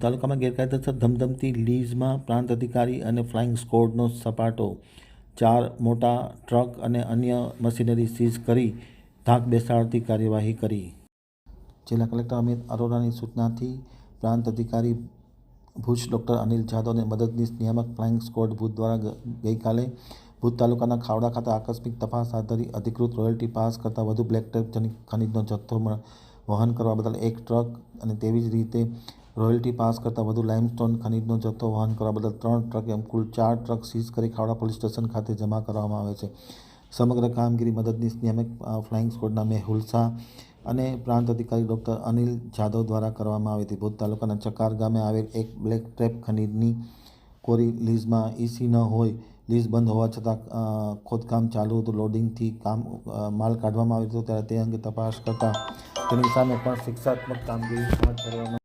તાલુકામાં ગેરકાયદેસર ધમધમતી લીઝમાં પ્રાંત અધિકારી અને ફ્લાઇંગ સ્કોડનો સપાટો, ચાર મોટા ટ્રક અને અન્ય મશીનરી સીઝ કરી ધાક બેસાડતી કાર્યવાહી કરી. જિલ્લા કલેક્ટર અમિત અરોરાની સૂચનાથી પ્રાંત અધિકારી ભુજ ડૉક્ટર અનિલ જાદવને મદદનીશ નિયામક ફ્લાઇંગ સ્કોડ ભુજ દ્વારા ગઈકાલે ભુજ તાલુકાના ખાવડા ખાતે આકસ્મિક તપાસ હાથ ધરી અધિકૃત રોયલ્ટી પાસ કરતાં વધુ બ્લેક ટેપ ખનીજનો જથ્થો વહન કરવા બદલ એક ટ્રક અને તેવી જ રીતે રોયલ્ટી પાસ કરતાં વધુ લાઇમસ્ટોન ખનીજનો જથ્થો વહન કરવા બદલ ત્રણ ટ્રક એમ કુલ ચાર ટ્રક સીઝ કરી ખાવડા પોલીસ સ્ટેશન ખાતે જમા કરવામાં આવે છે. સમગ્ર કામગીરી મદદનીશ નિયામક ફ્લાઇંગ સ્કોડના મેહુલ શાહ અને પ્રાંત અધિકારી ડૉક્ટર અનિલ જાદવ દ્વારા કરવામાં આવી હતી. ભુજ તાલુકાના ચકાર ગામે આવેલ એક બ્લેક ટ્રેપ ખનીજની કોરી લીઝમાં ઈસી ન હોય, લીઝ બંધ હોવા છતાં ખોદકામ ચાલુ હતું. લોડિંગથી કામ માલ કાઢવામાં આવ્યો હતો. ત્યારે તે અંગે તપાસ કરતાં તેની સામે પણ શિક્ષાત્મક કામગીરી હાથ